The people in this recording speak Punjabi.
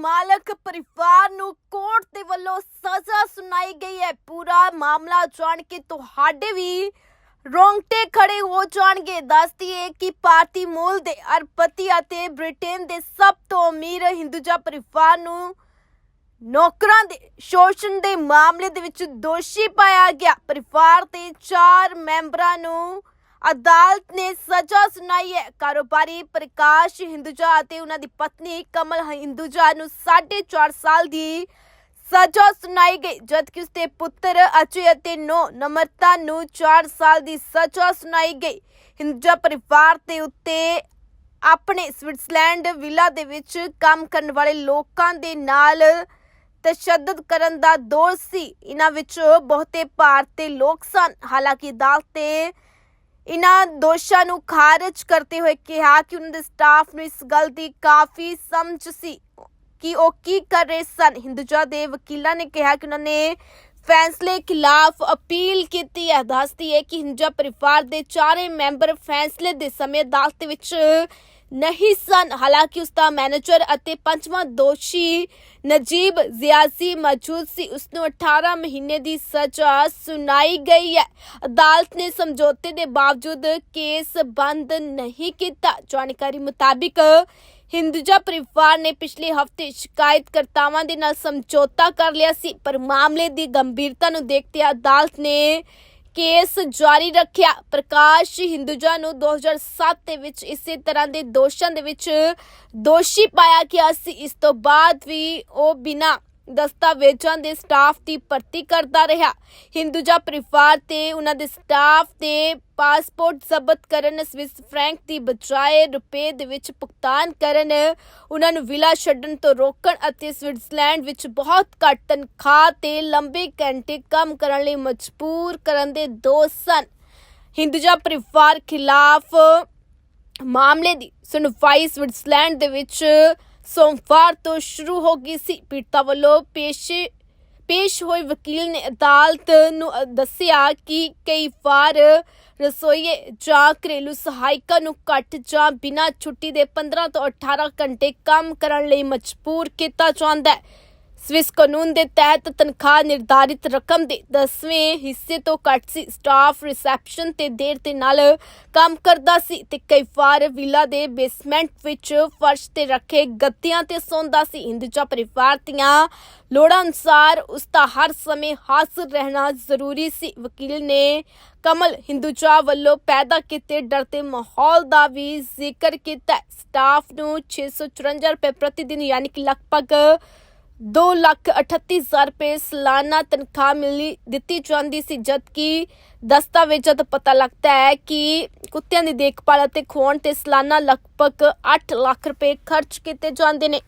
ਮਾਲਕ ਪਰਿਵਾਰ ਨੂੰ ਕੋਰਟ ਦੇ ਵੱਲੋਂ ਸਜ਼ਾ ਸੁਣਾਈ ਗਈ ਹੈ। ਪੂਰਾ ਮਾਮਲਾ ਜਾਣ ਕੇ ਤੁਹਾਡੇ ਵੀ ਰੋਂਗਟੇ ਖੜੇ ਹੋ ਜਾਣਗੇ। ਦੱਸਦੀ ਹੈ ਕਿ ਭਾਰਤੀ ਮੂਲ ਦੇ ਅਰਪਤੀ ਅਤੇ ਬ੍ਰਿਟੇਨ ਦੇ ਸਭ ਤੋਂ ਅਮੀਰ ਹਿੰਦੂਜਾ ਪਰਿਵਾਰ ਨੂੰ ਨੌਕਰਾਂ ਦੇ ਸ਼ੋਸ਼ਣ ਦੇ ਮਾਮਲੇ ਦੇ ਵਿੱਚ ਦੋਸ਼ੀ ਪਾਇਆ ਗਿਆ। ਪਰਿਵਾਰ ਦੇ ਚਾਰ ਮੈਂਬਰਾਂ ਨੂੰ ਅਦਾਲਤ ਨੇ ਸਜ਼ਾ ਸੁਣਾਈ ਹੈ। ਕਾਰੋਬਾਰੀ ਪ੍ਰਕਾਸ਼ ਹਿੰਦੂਜਾ ਅਤੇ ਉਹਨਾਂ ਦੀ ਪਤਨੀ ਕਮਲ ਹਿੰਦੂਜਾ ਨੂੰ 4.5 ਸਾਲ ਦੀ ਸਜ਼ਾ ਸੁਣਾਈ ਗਈ, ਜਦਕਿ ਉਸਦੇ ਪੁੱਤਰ ਅਜੇ ਅਤੇ ਨੋ ਨਮਰਤਾ ਨੂੰ 4 ਸਾਲ ਦੀ ਸਜ਼ਾ ਸੁਣਾਈ ਗਈ। ਹਿੰਦੂਜਾ ਪਰਿਵਾਰ ਦੇ ਉੱਤੇ ਆਪਣੇ ਸਵਿਟਜ਼ਰਲੈਂਡ ਵਿਲਾ ਦੇ ਵਿੱਚ ਕੰਮ ਕਰਨ ਵਾਲੇ ਲੋਕਾਂ ਦੇ ਨਾਲ ਤਸ਼ੱਦਦ ਕਰਨ ਦਾ ਦੋਸ਼ ਸੀ। ਇਹਨਾਂ ਵਿੱਚ ਬਹੁਤੇ ਭਾਰਤੀ ਲੋਕ ਸਨ। ਹਾਲਾਂਕਿ ਅਦਾਲਤ ਤੇ ਇਹਨਾਂ ਦੋਸ਼ਾਂ ਨੂੰ ਖਾਰਜ ਕਰਦੇ ਹੋਏ ਕਿਹਾ ਕਿ ਉਹਨਾਂ ਦੇ ਸਟਾਫ ਨੂੰ ਇਸ ਗੱਲ ਦੀ ਕਾਫੀ ਸਮਝ ਸੀ ਕਿ ਉਹ ਕੀ ਕਰ ਰਹੇ ਸਨ। ਹਿੰਦੂਜਾ ਦੇ ਵਕੀਲਾਂ ਨੇ ਕਿਹਾ ਕਿ ਉਹਨਾਂ ਨੇ ਫੈਸਲੇ ਖਿਲਾਫ ਅਪੀਲ ਕੀਤੀ ਹੈ। ਦੱਸਦੀ ਹੈ ਕਿ ਹਿੰਦੂਜਾ ਪਰਿਵਾਰ ਦੇ ਚਾਰੇ ਮੈਂਬਰ ਫੈਸਲੇ ਦੇ ਸਮੇਂ ਅਦਾਲਤ ਦੇ ਵਿੱਚ ਨਹੀਂ ਸਨ। ਹਾਲਾਂਕਿ ਉਸ ਦਾ ਮੈਨੇਜਰ ਅਤੇ ਪੰਜਵਾਂ ਦੋਸ਼ੀ ਨਜੀਬ ਜ਼ਿਆਸੀ ਮੌਜੂਦ ਸੀ। ਉਸ ਨੂੰ 18 ਮਹੀਨੇ ਦੀ ਸਜ਼ਾ ਸੁਣਾਈ ਗਈ ਹੈ। ਅਦਾਲਤ ਨੇ ਸਮਝੌਤੇ ਦੇ ਬਾਵਜੂਦ ਕੇਸ ਬੰਦ ਨਹੀਂ ਕੀਤਾ। ਜਾਣਕਾਰੀ ਮੁਤਾਬਿਕ ਹਿੰਦੂਜਾ ਪਰਿਵਾਰ ਨੇ ਪਿਛਲੇ ਹਫ਼ਤੇ ਸ਼ਿਕਾਇਤਕਰਤਾਵਾਂ ਦੇ ਨਾਲ ਸਮਝੌਤਾ ਕਰ ਲਿਆ ਸੀ। ਪਰ ਮਾਮਲੇ ਦੀ ਗੰਭੀਰਤਾ ਨੂੰ ਦੇਖਦੇ ਅਦਾਲਤ ਨੇ ਕੇਸ ਜਾਰੀ ਰੱਖਿਆ। ਪ੍ਰਕਾਸ਼ ਹਿੰਦੂਜਾ ਨੂੰ 2007 ਦੇ ਵਿੱਚ ਇਸੇ ਤਰ੍ਹਾਂ ਦੇ ਦੋਸ਼ਾਂ ਦੇ ਵਿੱਚ ਦੋਸ਼ੀ ਪਾਇਆ ਗਿਆ ਸੀ। ਇਸ ਤੋਂ ਬਾਅਦ ਵੀ ਉਹ ਬਿਨਾਂ ਦਸਤਾਵੇਜ਼ਾਂ ਦੇ ਸਟਾਫ ਦੀ ਭਰਤੀ ਕਰਦਾ ਰਿਹਾ। ਹਿੰਦੂਜਾ ਪਰਿਵਾਰ ਤੇ ਉਹਨਾਂ ਦੇ ਸਟਾਫ ਦੇ ਪਾਸਪੋਰਟ ਜ਼ਬਤ ਕਰਨ, ਸਵਿਸ ਫਰੈਂਕ ਦੀ ਬਜਾਏ ਰੁਪਏ ਦੇ ਵਿੱਚ ਭੁਗਤਾਨ ਕਰਨ, ਉਹਨਾਂ ਨੂੰ ਵਿਲਾ ਛੱਡਣ ਤੋਂ ਰੋਕਣ ਅਤੇ ਸਵਿਟਜ਼ਰਲੈਂਡ ਵਿੱਚ ਬਹੁਤ ਘੱਟ ਤਨਖਾਹ ਤੇ ਲੰਬੇ ਘੰਟੇ ਕੰਮ ਕਰਨ ਲਈ ਮਜਬੂਰ ਕਰਨ ਦੇ ਦੋਸ਼ ਸਨ। ਹਿੰਦੂਜਾ ਪਰਿਵਾਰ ਖਿਲਾਫ ਮਾਮਲੇ ਦੀ ਸੁਣਵਾਈ ਸਵਿਟਜ਼ਰਲੈਂਡ ਦੇ ਵਿੱਚ ਸੋਮਵਾਰ ਤੋਂ ਸ਼ੁਰੂ ਹੋ ਗਈ ਸੀ। ਪੀੜਤਾ ਵੱਲੋਂ ਪੇਸ਼ ਪੇਸ਼ ਹੋਏ ਵਕੀਲ ਨੇ ਅਦਾਲਤ ਨੂੰ ਦੱਸਿਆ ਕਿ ਕਈ ਵਾਰ ਰਸੋਈਏ ਜਾਂ ਘਰੇਲੂ ਸਹਾਇਕਾਂ ਨੂੰ ਘੱਟ ਜਾਂ ਬਿਨਾਂ ਛੁੱਟੀ ਦੇ 15 ਤੋਂ 18 ਘੰਟੇ ਕੰਮ ਕਰਨ ਲਈ ਮਜਬੂਰ ਕੀਤਾ ਜਾਂਦਾ ਹੈ। ਸਵਿਸ ਕਾਨੂੰਨ ਦੇ ਤਹਿਤ ਤਨਖਾਹ ਨਿਰਧਾਰਿਤ ਰਕਮ ਦੇ 10ਵੇਂ ਹਿੱਸੇ ਤੋਂ ਘੱਟ ਸੀ। ਸਟਾਫ ਰਿਸੈਪਸ਼ਨ ਤੇ ਦੇਰ ਦੇ ਨਾਲ ਕੰਮ ਕਰਦਾ ਸੀ ਤੇ ਕਈ ਵਾਰ ਵਿਲਾ ਦੇ ਬੇਸਮੈਂਟ ਵਿੱਚ ਫਰਸ਼ ਤੇ ਰੱਖੇ ਗੱਦਿਆਂ ਤੇ ਸੌਂਦਾ ਸੀ। ਹਿੰਦੂਜਾ ਪਰਿਵਾਰ ਦੀਆਂ ਲੋੜਾਂ ਅਨੁਸਾਰ ਉਸ ਦਾ ਹਰ ਸਮੇਂ ਹਾਜ਼ਰ ਰਹਿਣਾ ਜ਼ਰੂਰੀ ਸੀ। ਵਕੀਲ ਨੇ ਕਮਲ ਹਿੰਦੂਜਾ ਵੱਲੋਂ ਪੈਦਾ ਕੀਤੇ ਡਰ ਤੇ ਮਾਹੌਲ ਦਾ ਵੀ ਜ਼ਿਕਰ ਕੀਤਾ। ਸਟਾਫ ਨੂੰ 654 ਰੁਪਏ ਪ੍ਰਤੀ ਦਿਨ, ਯਾਨੀ ਕਿ ਲਗਭਗ ਦੋ ਲੱਖ ਅਠੱਤੀ ਹਜ਼ਾਰ ਰੁਪਏ ਸਾਲਾਨਾ ਤਨਖਾਹ ਮਿਲੀ, ਦਿੱਤੀ ਜਾਂਦੀ ਸੀ, ਜਦਕਿ ਦਸਤਾਵੇਜ਼ਾਂ ਤੋਂ ਪਤਾ ਲੱਗਦਾ ਹੈ ਕਿ ਕੁੱਤਿਆਂ ਦੀ ਦੇਖਭਾਲ ਅਤੇ ਖਵਾਉਣ ਤੇ ਸਾਲਾਨਾ ਲਗਭਗ 8 ਲੱਖ ਰੁਪਏ ਖਰਚ ਕੀਤੇ ਜਾਂਦੇ ਨੇ।